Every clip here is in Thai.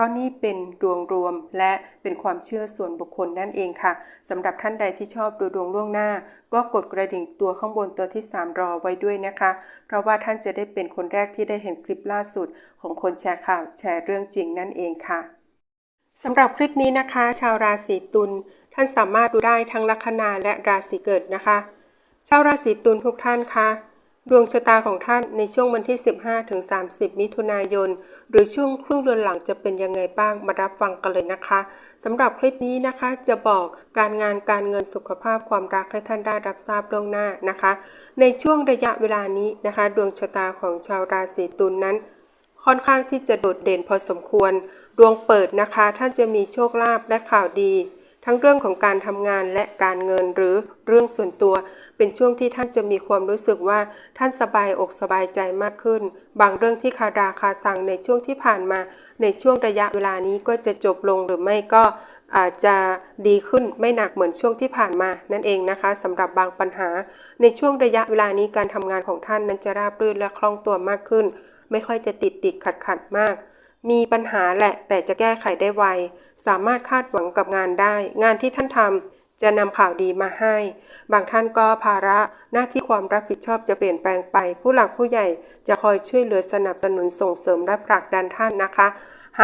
ราะนี่เป็นดวงรวมและเป็นความเชื่อส่วนบุคคลนั่นเองค่ะสำหรับท่านใดที่ชอบดูดวงล่วงหน้า ก็กดกระดิ่งตัวข้างบนตัวที่ 3 รอไว้ด้วยนะคะ เพราะว่าท่านจะได้เป็นคนแรกที่ได้เห็นคลิปล่าสุด ของคนแชร์ข่าวแชร์เรื่องจริงนั่นเองค่ะสำหรับคลิปนี้นะคะ ชาวราศีตุลท่านสามารถดูได้ทั้งลัคนาและราศีเกิดนะคะ ชาวราศีตุลทุกท่านคะ ดวงชะตาของท่านในช่วงวันที่ 15 ถึง 30 มิถุนายน หรือช่วงครึ่งเดือนหลังจะเป็นยังไงบ้างมารับฟังกันเลยนะคะสำหรับคลิปนี้นะคะจะบอกการงานการเงินสุขภาพความรักให้ท่านได้รับทราบล่วงหน้านะคะ ในช่วงระยะเวลานี้นะคะ ดวงชะตาของชาวราศีตุลนนั้น ค่อนข้างที่จะโดดเด่นพอสมควร ดวงเปิดนะคะ ท่านจะมีโชคลาภและข่าวดี ทั้งเรื่องของการทำงานและการเงินหรือเรื่องส่วนตัว เป็นช่วงที่ท่านจะมีความรู้สึกว่าท่านสบายอกสบายใจมากขึ้น บางเรื่องที่คาราคาสั่งในช่วงที่ผ่านมา ในช่วงระยะเวลานี้ก็จะจบลงหรือไม่ก็อาจจะดีขึ้นไม่หนักเหมือนช่วงที่ผ่านมานั่นเองนะคะสำหรับบางปัญหา ในช่วงระยะเวลานี้การทำงานของท่านนั้นจะราบรื่นและคล่องตัวมากขึ้น ไม่ค่อยจะติดติดขัดขัดมาก มีปัญหาแหละแต่จะแก้ไขได้ไว สามารถคาดหวังกับงานได้ งานที่ท่านทำจะนำข่าวดีมาให้ บางท่านก็ภาระหน้าที่ความรับผิดชอบจะเปลี่ยนแปลงไป ผู้หลักผู้ใหญ่จะคอยช่วยเหลือสนับสนุนส่งเสริมและผลักดันท่านนะคะ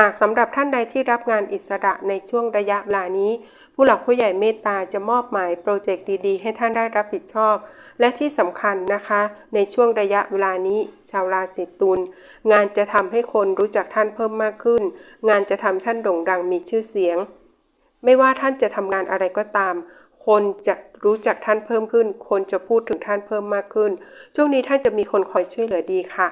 หากสำหรับท่านใดที่รับงานอิสระในช่วงระยะเวลานี้ ผู้หลักผู้ใหญ่เมตตาจะมอบหมายโปรเจกต์ดีๆ ให้ท่านได้รับผิดชอบ และที่สำคัญนะคะ ในช่วงระยะเวลานี้ ชาวราศีตุลงานจะทำให้คนรู้จักท่านเพิ่มมากขึ้น งานจะทำท่านโด่งดังมีชื่อเสียง ไม่ว่าท่านจะทำงานอะไรก็ตามคนจะรู้จักท่านเพิ่มขึ้น คนจะพูดถึงท่านเพิ่มมากขึ้น ช่วงนี้ท่านจะมีคนคอยช่วยเหลือดีค่ะ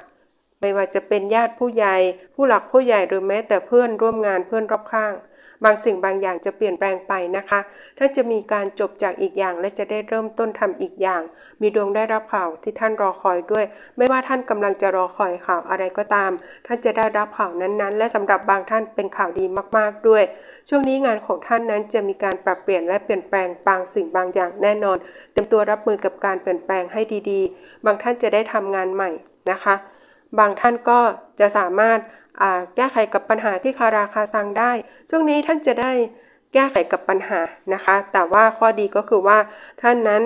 ไม่ว่าจะเป็นญาติผู้ใหญ่ ผู้หลักผู้ใหญ่หรือแม้แต่เพื่อนร่วมงานเพื่อนรอบข้าง บางสิ่งบางอย่างจะเปลี่ยนแปลงไปนะคะ ท่านจะมีการจบจากอีกอย่างและจะได้เริ่มต้นทำอีกอย่าง มีดวงได้รับข่าวที่ท่านรอคอยด้วย ไม่ว่าท่านกำลังจะรอคอยข่าวอะไรก็ตาม ท่านจะได้รับข่าวนั้นๆ และสำหรับบางท่านเป็นข่าวดีมากๆด้วย ช่วงนี้งานของท่านนั้นจะมีการปรับเปลี่ยนและเปลี่ยนแปลงบางสิ่งบางอย่างแน่นอน เตรียมตัวรับมือกับการเปลี่ยนแปลงให้ดีๆ บางท่านจะได้ทำงานใหม่นะคะ บางท่านก็จะสามารถแก้ไขกับปัญหาที่คาราคาซังได้ ช่วงนี้ท่านจะได้แก้ไขกับปัญหานะคะ แต่ว่าข้อดีก็คือว่าท่านนั้น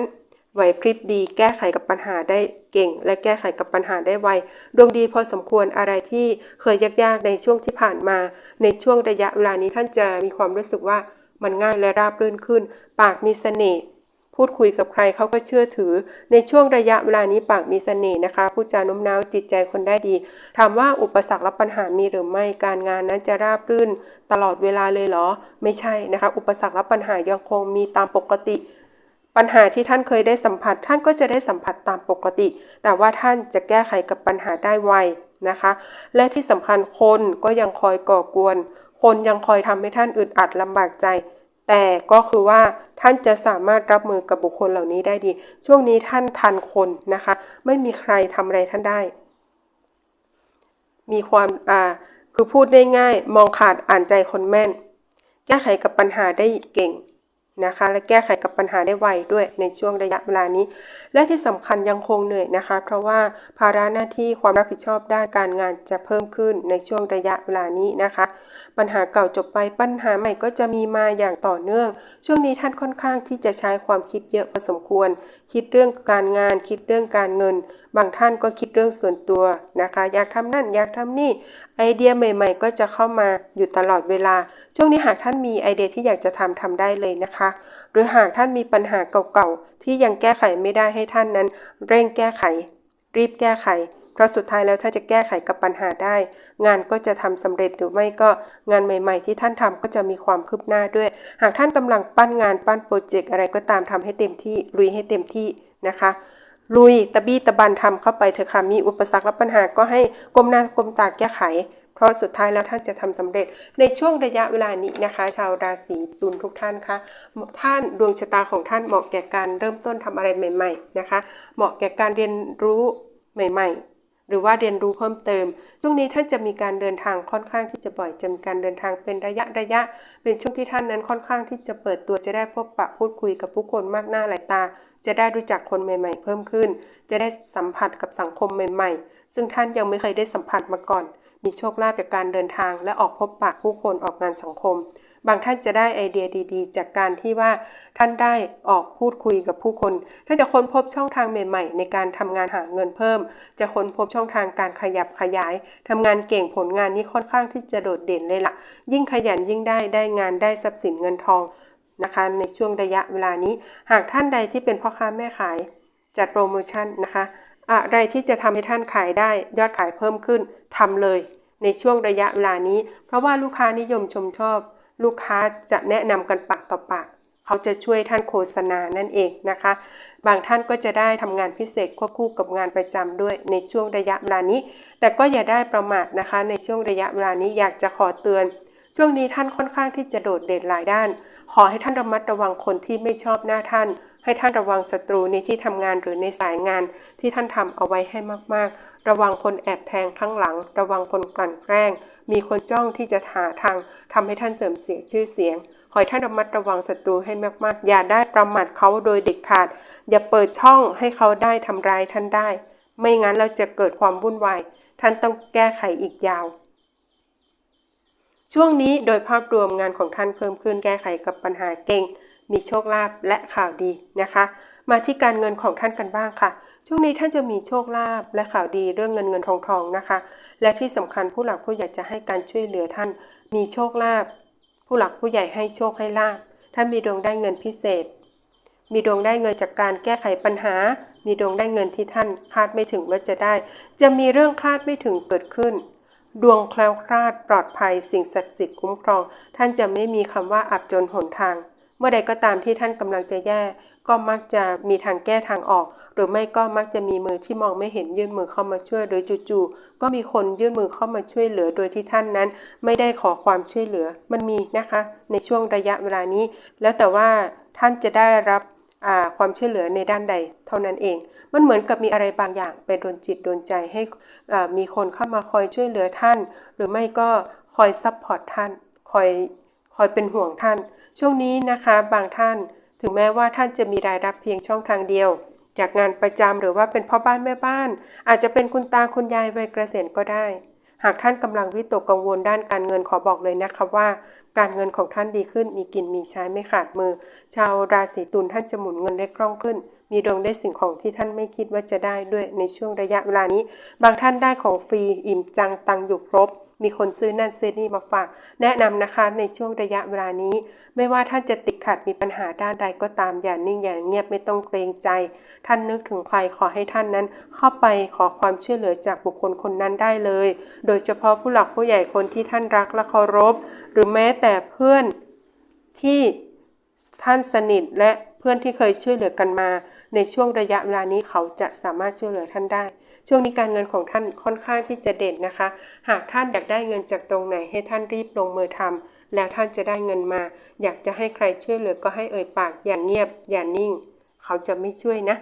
ไหวพริบดี แก้ไขกับปัญหาได้เก่ง และแก้ไขกับปัญหาได้ไว ดวงดีพอสมควรอะไรที่เคยยากๆในช่วงที่ผ่านมา ในช่วงระยะเวลานี้ท่านจะมีความรู้สึกว่ามันง่ายและราบรื่นขึ้น ปากมีเสน่ห์ พูดคุยกับใครเขาก็เชื่อถือ ในช่วงระยะเวลานี้ปากมีเสน่ห์นะคะพูดจาโน้มน้าวจิตใจคนได้ดี ถามว่าอุปสรรคและปัญหามีหรือไม่การงานนั้นจะราบรื่น ตลอดเวลาเลยเหรอ ไม่ใช่นะคะ อุปสรรคและปัญหายังคงมีตามปกติ ปัญหาที่ท่านเคยได้สัมผัส ท่านก็จะได้สัมผัสตามปกติ แต่ว่าท่านจะแก้ไขกับปัญหาได้ไวนะคะ และที่สำคัญคนก็ยังคอยก่อกวน คนยังคอยทำให้ท่านอึดอัดลำบากใจ แต่ก็คือว่าท่านจะสามารถรับมือกับบุคคลเหล่านี้ได้ดี ช่วงนี้ท่านทันคนนะคะ ไม่มีใครทำอะไรท่านได้ มีความอ่าคือพูดได้ง่าย มองขาดอ่านใจคนแม่น แก้ไขกับปัญหาได้เก่ง นะคะ และแก้ไขกับปัญหาได้ไวด้วยในช่วงระยะเวลานี้ และที่สำคัญยังคงเหนื่อยนะคะ เพราะว่าภาระหน้าที่ความรับผิดชอบด้านการงานจะเพิ่มขึ้นในช่วงระยะเวลานี้นะคะ ปัญหาเก่าจบไปปัญหาใหม่ก็จะมีมาอย่างต่อเนื่อง ช่วงนี้ท่านค่อนข้างที่จะใช้ความคิดเยอะพอสมควร คิดเรื่องการงาน คิดเรื่องการเงินบางท่านก็คิดเรื่องส่วนตัวนะคะ อยากทำนั่นอยากทำนี่ไอเดียใหม่ ๆ ก็จะเข้ามาอยู่ตลอดเวลา ช่วงนี้หากท่านมีไอเดียที่อยากจะทำทำได้เลยนะคะ หรือหากท่านมีปัญหาเก่าๆที่ยังแก้ไขไม่ได้ให้ท่านนั้น เร่งแก้ไข รีบแก้ไขเพราะสุดท้ายแล้วถ้าจะแก้ไขกับปัญหาได้ งานก็จะทำสำเร็จหรือไม่ก็งานใหม่ ๆ ที่ท่านทำก็จะมีความคืบหน้าด้วย หากท่านกำลังปั้นงานปั้นโปรเจกต์อะไรก็ตามทำให้เต็มที่ลุยให้เต็มที่นะคะ ลุยตะบี้ตะบันทำเข้าไปเถอะค่ะมีอุปสรรคและปัญหาก็ให้ก้มหน้าก้มตาแก้ไข เพราะสุดท้ายแล้วท่านจะทำสำเร็จ ในช่วงระยะเวลานี้นะคะ ชาวราศีตุลทุกท่านคะท่านดวงชะตาของท่านเหมาะแก่การเริ่มต้นทำอะไรใหม่ ๆนะคะ เหมาะแก่การเรียนรู้ใหม่ ๆ หรือว่าเรียนรู้เพิ่มเติม ช่วงนี้ท่านจะมีการเดินทางค่อนข้างที่จะบ่อยจะมีการเดินทางเป็นระยะระยะ เป็นช่วงที่ท่านนั้นค่อนข้างที่จะเปิดตัวจะได้พบปะพูดคุยกับผู้คนมากหน้าหลายตา จะได้รู้จักคนใหม่ ๆ เพิ่มขึ้น จะได้สัมผัสกับสังคมใหม่ ๆ ซึ่งท่านยังไม่เคยได้สัมผัสมาก่อน มีโชคลาภจากการเดินทาง และออกพบปะผู้คนออกงานสังคม บางท่านจะได้ไอเดียดีๆ จากการที่ว่าท่านได้ออกพูดคุยกับผู้คนท่านจะค้นพบช่องทางใหม่ ๆ ในการทำงานหาเงินเพิ่ม จะค้นพบช่องทางการขยับขยายทำงานเก่งผลงานนี้ค่อนข้างที่จะโดดเด่นเลยละ่ะ ยิ่งขยันยิ่งได้ได้งานได้ทรัพย์สินเงินทองนะคะในช่วงระยะเวลานี้ หากท่านใดที่เป็นพ่อค้าแม่ขาย จัดโปรโมชั่นนะคะอะไรที่จะทำให้ท่านขายได้ยอดขายเพิ่มขึ้นทำเลยในช่วงระยะเวลานี้ เพราะว่าลูกค้านิยมชมชอบ ลูกค้าจะแนะนำกันปากต่อปากเขาจะช่วยท่านโฆษณานั่นเองนะคะ บางท่านก็จะได้ทำงานพิเศษควบคู่กับงานประจำด้วยในช่วงระยะเวลานี้ แต่ก็อย่าได้ประมาทนะคะ ในช่วงระยะเวลานี้อยากจะขอเตือน ช่วงนี้ท่านค่อนข้างที่จะโดดเด่นหลายด้าน ขอให้ท่านระมัดระวังคนที่ไม่ชอบหน้าท่าน ให้ท่านระวังศัตรูในที่ทำงานหรือในสายงาน ที่ท่านทำเอาไว้ให้มากๆ ระวังคนแอบแทงข้างหลัง ระวังคนกลั่นแกล้ง มีคนจ้องที่จะหาทางทำให้ท่านเสริมเสียชื่อเสียง ขอให้ท่านระมัดระวังศัตรูให้มากๆ อย่าได้ประมาทเขาโดยเด็ดขาด อย่าเปิดช่องให้เขาได้ทำร้ายท่านได้ ไม่งั้นเราจะเกิดความวุ่นวาย ท่านต้องแก้ไขอีกยาว ช่วงนี้โดยภาพรวมงานของท่านเพิ่มขึ้นแก้ไขกับปัญหาเก่ง มีโชคลาภและข่าวดีนะคะ มาที่การเงินของท่านกันบ้างค่ะ ช่วงนี้ท่านจะมีโชคลาภและข่าวดีเรื่องเงินเงินทองทองนะคะ และที่สำคัญผู้หลักผู้ใหญ่จะให้การช่วยเหลือท่าน มีโชคลาภผู้หลักผู้ใหญ่ให้โชคให้ลาภท่านมีดวงได้เงินพิเศษ มีดวงได้เงินจากการแก้ไขปัญหา มีดวงได้เงินที่ท่านคาดไม่ถึงว่าจะได้ จะมีเรื่องคาดไม่ถึงเกิดขึ้นดวงแคล้วคลาดปลอดภัยสิ่งศักดิ์สิทธิ์คุ้มครอง ท่านจะไม่มีคำว่าอับจนหนทาง เมื่อใดก็ตามที่ท่านกำลังจะแย่ ก็มักจะมีทางแก้ทางออก หรือไม่ก็มักจะมีมือที่มองไม่เห็นยื่นมือเข้ามาช่วย หรือจู่ๆก็มีคนยื่นมือเข้ามาช่วยเหลือ โดยที่ท่านนั้น ไม่ได้ขอความช่วยเหลือ มันมีนะคะ ในช่วงระยะเวลานี้ แล้วแต่ว่าท่านจะได้รับความช่วยเหลือในด้านใดเท่านั้นเอง มันเหมือนกับมีอะไรบางอย่างไปโดนจิตโดนใจให้มีคนเข้ามาคอยช่วยเหลือท่าน หรือไม่ก็คอยซัพพอร์ตท่าน คอยคอยเป็นห่วงท่าน ช่วงนี้นะคะบางท่าน ถึงแม้ว่าท่านจะมีรายรับเพียงช่องทางเดียว จากงานประจำหรือว่าเป็นพ่อบ้านแม่บ้าน อาจจะเป็นคุณตาคุณยายวัยเกษียณก็ได้ หากท่านกำลังวิตกกังวลด้านการเงินขอบอกเลยนะคะว่า การเงินของท่านดีขึ้น มีกินมีใช้ไม่ขาดมือ ชาวราศีตุลท่านจะหมุนเงินได้คล่องขึ้น มีดวงได้สิ่งของที่ท่านไม่คิดว่าจะได้ด้วยในช่วงระยะเวลานี้ บางท่านได้ของฟรีอิ่มจังตังอยู่ครบ มีคนซื้อนั่นซื้อนี่มาฝาก แนะนำนะคะในช่วงระยะเวลานี้ ไม่ว่าท่านจะติดขัดมีปัญหาด้านใดก็ตามอย่านิ่งอย่างเงียบไม่ต้องเกรงใจ ท่านนึกถึงใครขอให้ท่านนั้น เข้าไปขอความช่วยเหลือจากบุคคลคนนั้นได้เลย โดยเฉพาะผู้หลักผู้ใหญ่คนที่ท่านรักและเคารพ หรือแม้แต่เพื่อนที่ท่านสนิทและเพื่อนที่เคยช่วยเหลือกันมา ในช่วงระยะเวลานี้เขาจะสามารถช่วยเหลือท่านได้ ช่วงนี้การเงินของท่านค่อนข้างที่จะเด่นนะคะ หากท่านอยากได้เงินจากตรงไหนให้ท่านรีบลงมือทำแล้วท่านจะได้เงินมา อยากจะให้ใครช่วยเหลือก็ให้เอ่ยปากอย่างเงียบ อย่านิ่ง เขาจะไม่ช่วยนะ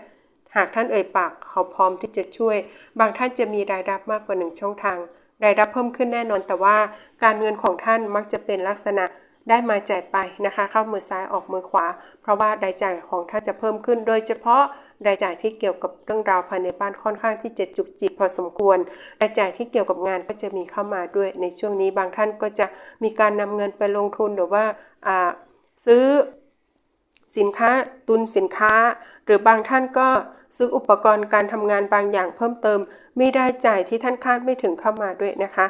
หากท่านเอ่ยปากเขาพร้อมที่จะช่วย บางท่านจะมีรายรับมากกว่าหนึ่งช่องทางรายรับเพิ่มขึ้นแน่นอนแต่ว่าการเงินของท่านมักจะเป็นลักษณะ ได้มาจ่ายไปนะคะ เข้ามือซ้ายออกมือขวา เพราะว่ารายจ่ายของท่านจะเพิ่มขึ้น โดยเฉพาะรายจ่ายที่เกี่ยวกับเรื่องราวภายในบ้านค่อนข้างที่จะจุกจิกพอสมควร รายจ่ายที่เกี่ยวกับงานก็จะมีเข้ามาด้วยในช่วงนี้บางท่านก็จะมีการนำเงินไปลงทุนหรือว่าซื้อสินค้าตุนสินค้า หรือบางท่านก็ซื้ออุปกรณ์การทำงานบางอย่างเพิ่มเติม มีรายจ่ายที่ท่านคาดไม่ถึงเข้ามาด้วยนะคะ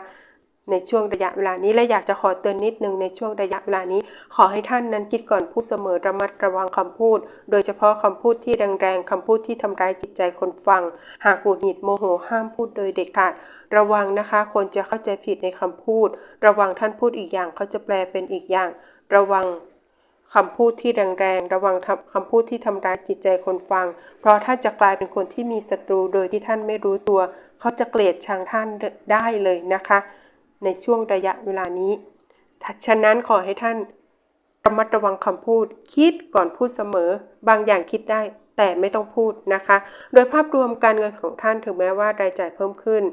ในช่วงระยะเวลานี้และอยากจะขอเตือนนิดนึงในช่วงระยะเวลานี้ ขอให้ท่านนั้นคิดก่อนพูดเสมอระมัดระวังคำพูด โดยเฉพาะคำพูดที่แรงๆคำพูดที่ทำร้ายจิตใจคนฟัง หากหงุดหงิดโมโหห้ามพูดโดยเด็ดขาดระวังนะคะ คนจะเข้าใจผิดในคำพูด ระวังท่านพูดอีกอย่างเขาจะแปลเป็นอีกอย่าง ระวังคำพูดที่แรงๆ ระวังคำพูดที่ทำร้ายจิตใจคนฟัง เพราะถ้าจะกลายเป็นคนที่มีศัตรูโดยที่ท่านไม่รู้ตัว เขาจะเกลียดชังท่านได้เลยนะคะ ในช่วงระยะเวลานี้ ฉะนั้นขอให้ท่านระมัดระวังคำพูด คิดก่อนพูดเสมอ บางอย่างคิดได้แต่ไม่ต้องพูดนะคะ โดยภาพรวมการเงินของท่านถึงแม้ว่ารายจ่ายเพิ่มขึ้น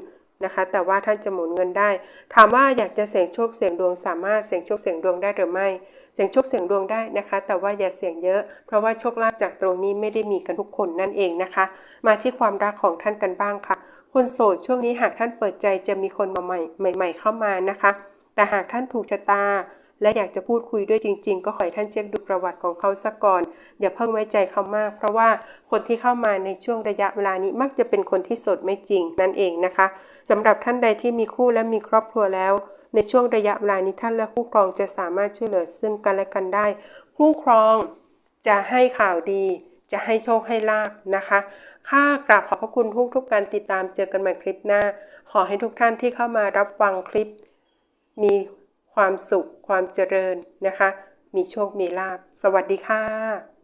นะคะ แต่ว่าท่านจะหมุนเงินได้ ถามว่าอยากจะเสี่ยงโชคเสี่ยงดวงสามารถเสี่ยงโชคเสี่ยงดวงได้หรือไม่ เสี่ยงโชคเสี่ยงดวงได้นะคะ แต่ว่าอย่าเสี่ยงเยอะ เพราะว่าโชคลาภจากตรงนี้ไม่ได้มีกันทุกคนนั่นเองนะคะ มาที่ความรักของท่านกันบ้างค่ะ คนโสดช่วงนี้หากท่านเปิดใจจะมีคนมาใหม่ใหม่ ๆ เข้ามานะคะ แต่หากท่านถูกชะตา และอยากจะพูดคุยด้วยจริง ๆ ก็ขอให้ท่านเช็คดูประวัติของเขาซะก่อน อย่าเพิ่งไว้ใจเขามาก เพราะว่าคนที่เข้ามาในช่วงระยะเวลานี้มักจะเป็นคนที่โสดไม่จริงนั่นเองนะคะสำหรับท่านใดที่มีคู่และมีครอบครัวแล้ว ในช่วงระยะเวลานี้ท่านและคู่ครองจะสามารถช่วยเหลือซึ่งกันและกันได้ คู่ครองจะให้ข่าวดีจะให้โชคให้ลาบนะคะ ค่ากราบขอบพระคุณทุกทุกๆการติดตามเจอกันใหม่คลิปหน้า ขอให้ทุกท่านที่เข้ามารับฟังคลิป มีความสุขความเจริญนะคะ มีโชคมีลาบสวัสดีค่ะ